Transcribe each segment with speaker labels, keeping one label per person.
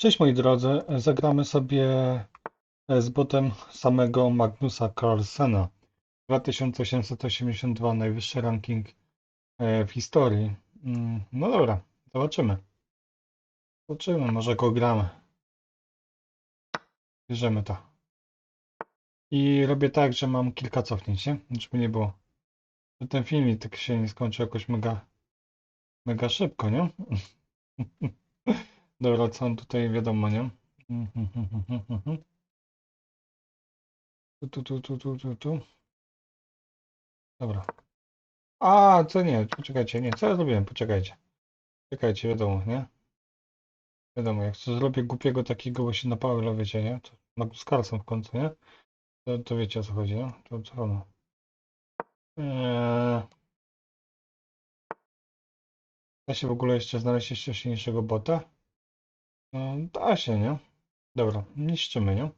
Speaker 1: Cześć moi drodzy, zagramy sobie e, z botem samego Magnusa Carlsena. 2882, najwyższy ranking e, w historii. Mm, No dobra, zobaczymy. Zobaczymy, może go gramy. Bierzemy to. I robię tak, że mam kilka cofnięć, nie? Żeby nie było. Że ten filmik tak się nie skończył jakoś mega, mega szybko, nie? Dobra, co tutaj wiadomo, nie? Tu, tu, tu, tu, tu, tu. Dobra. A, co nie, poczekajcie, nie, co ja zrobiłem? Poczekajcie. Czekajcie, wiadomo, nie? Wiadomo, jak coś zrobię głupiego takiego właśnie na Paweł, wiecie, nie? To Magnus Carlsen w końcu, nie? To, to wiecie o co chodzi, nie? To co ono? Eee... Da się w ogóle jeszcze znaleźć jeszcze silniejszego bota? No, da się, nie? Dobra, niszczymy, nie?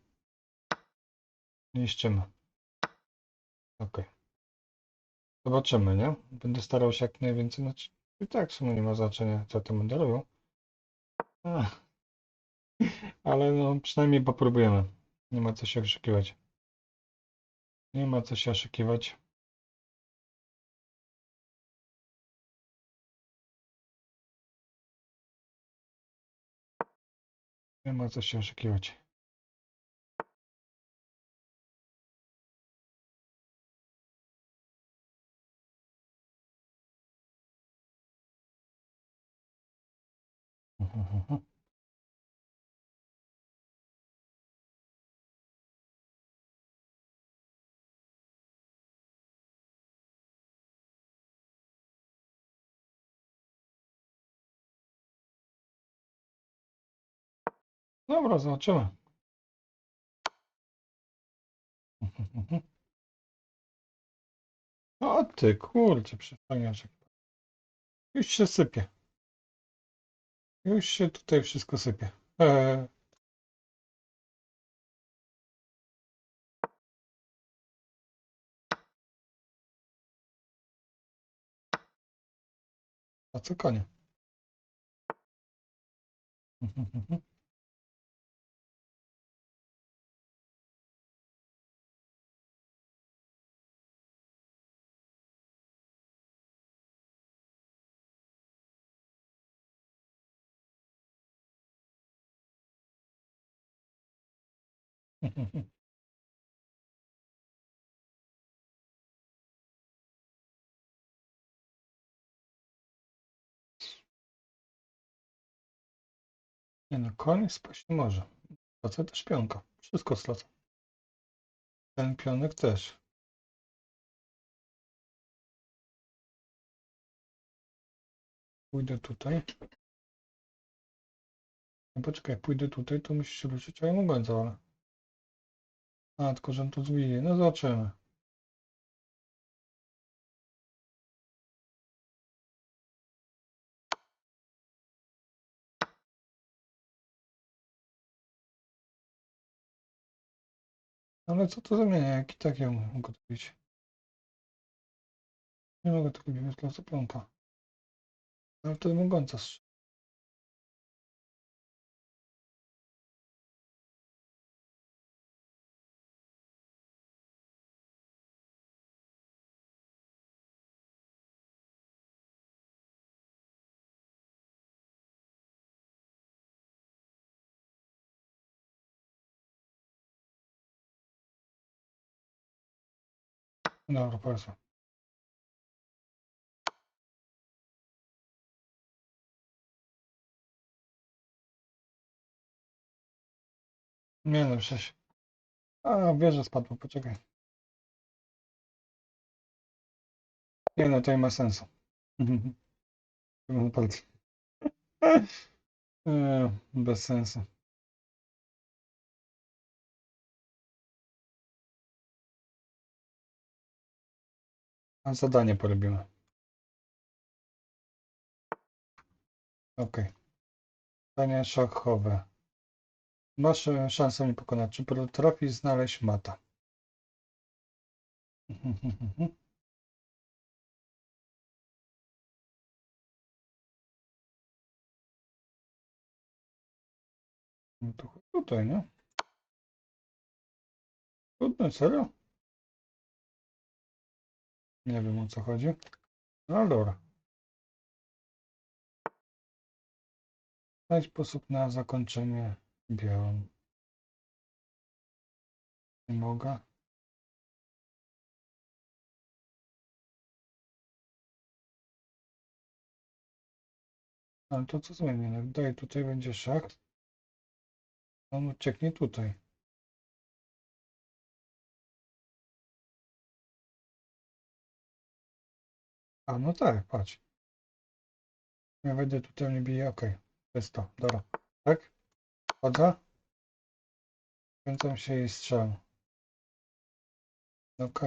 Speaker 1: Niszczymy. Okej. Zobaczymy, nie? Będę starał się jak najwięcej, znaczy i tak w sumie nie ma znaczenia, co to będę robił. Ale no, przynajmniej popróbujemy. Nie ma co się oszukiwać. Nie ma co się oszukiwać. Nie ma co się oszukiwać. Dobra, zobaczymy. O ty, kurczę, przystaniaczek. Już się sypie. Już się tutaj wszystko sypie. Eee, a co konie? Nie no, koń spaść nie może. Stracę też pionka. Wszystko stracę. Ten pionek też. Pójdę tutaj. No poczekaj, pójdę tutaj, to musi się ruszyć, a ja mogę ale. A, tylko że on to zwije. No zobaczymy. Ale co to zmienia, jak i tak ja mogę to robić? Nie mogę tego robić dla zapionka. Ale wtedy mogąca strzelić. Dobra, powiedzmy. Nie no, przecież. A, wieża spadła, poczekaj. Nie no, to nie ma sensu. Bez sensu. Zadanie porobimy. Ok. Zadanie szachowe. Masz e, szansę mnie pokonać. Czy potrafisz znaleźć mata? No to tutaj, nie? Trudne, serio? Nie wiem o co chodzi. No dobra. Znajdź sposób na zakończenie białym. Nie mogę. Ale to co zmienię? Daję tutaj będzie szach. On ucieknie tutaj. A no tak, patrz. Ja wejdę tutaj, nie bije, ok. To jest to, dobra. Tak? Wchodzę. Kręcam się i strzelam. Ok.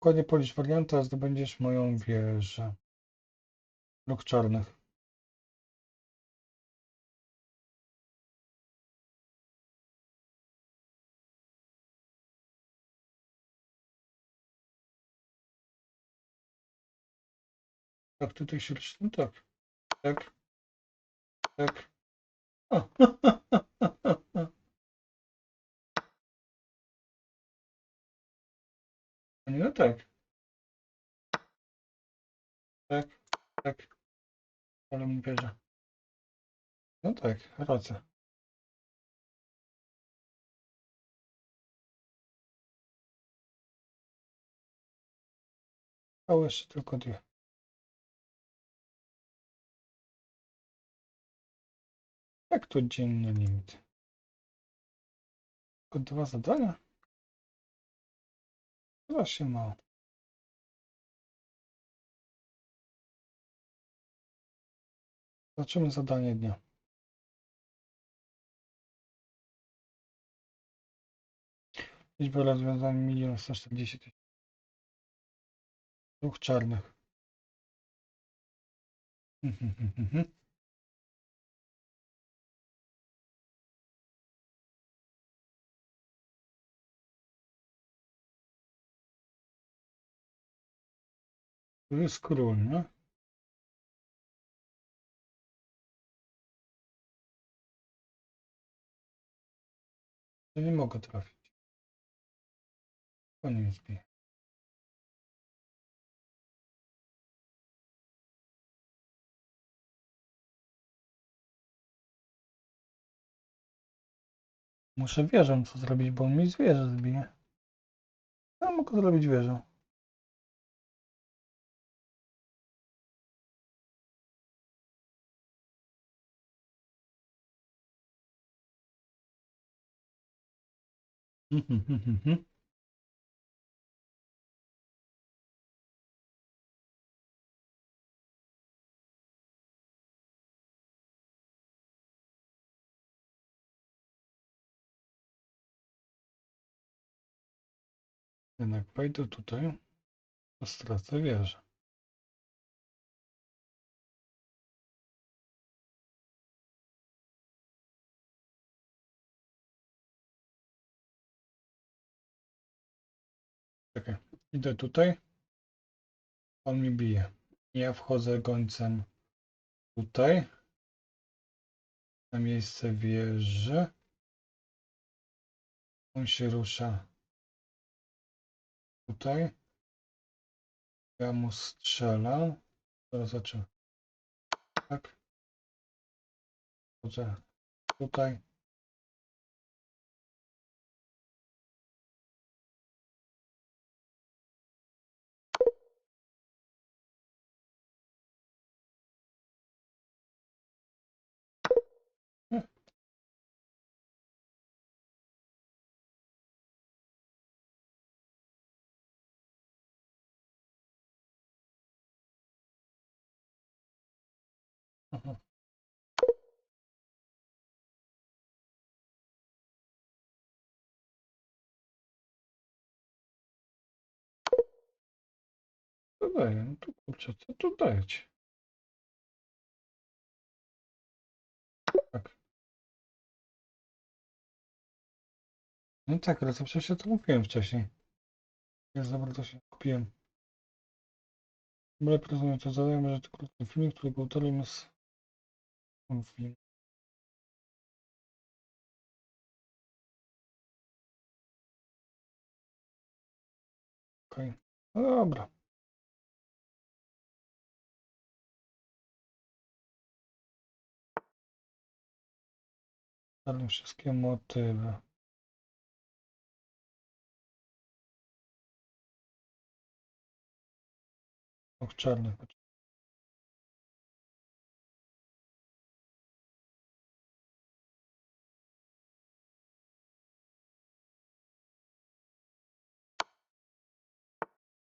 Speaker 1: Dokładnie policz warianta, zdobędziesz moją wieżę. Luk czarnych. Tak, tutaj się liczy. No tak. Tak. Tak. O. A nie, no tak. Tak, tak. Ale mi wierzę. No tak, racja. A jeszcze tylko dwie. Jak to dzienny limit? Tylko dwa zadania? Chyba się mało. Zobaczymy zadanie dnia. Liczba rozwiązań 1 140 tysięcy. Dwóch czarnych. Tu jest król, nie? To nie mogę trafić. To nie jest bije. Muszę wieżę co zrobić, bo on mi zwierzę zbije. Ja mogę zrobić wieżę. Jednak wejdę tutaj, to stracę wieżę. Czekaj, idę tutaj. On mi bije. Ja wchodzę gońcem tutaj. Na miejsce wieży. On się rusza tutaj. Ja mu strzelam. Zaraz zobaczymy. Tak. Wchodzę tutaj. Aha. Co daje? No to kurczę, co tu dajecie? Tak. No tak, ale to przecież ja to mówiłem wcześniej. Ja za bardzo się kupiłem. Ale rozumiem, to zadajemy, że to krótki filmik, którego autorem jest Okej. No dobra. Ale wszystkie motywy. Och, czarny.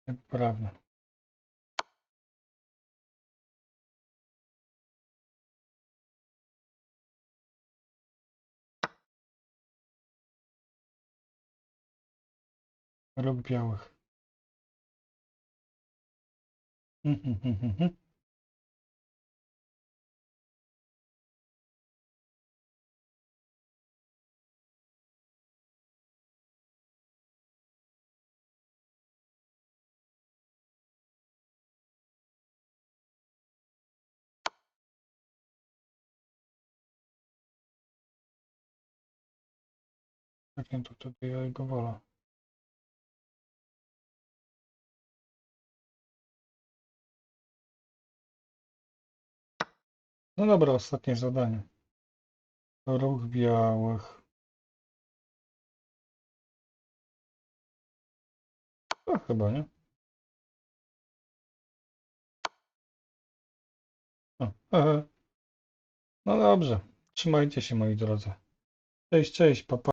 Speaker 1: Niepoprawne. Róg białych. Jak nie, to wtedy jego wolę. No dobra, ostatnie zadanie. Róg białych. To chyba, nie? No dobrze. Trzymajcie się moi drodzy. Cześć, cześć, papa.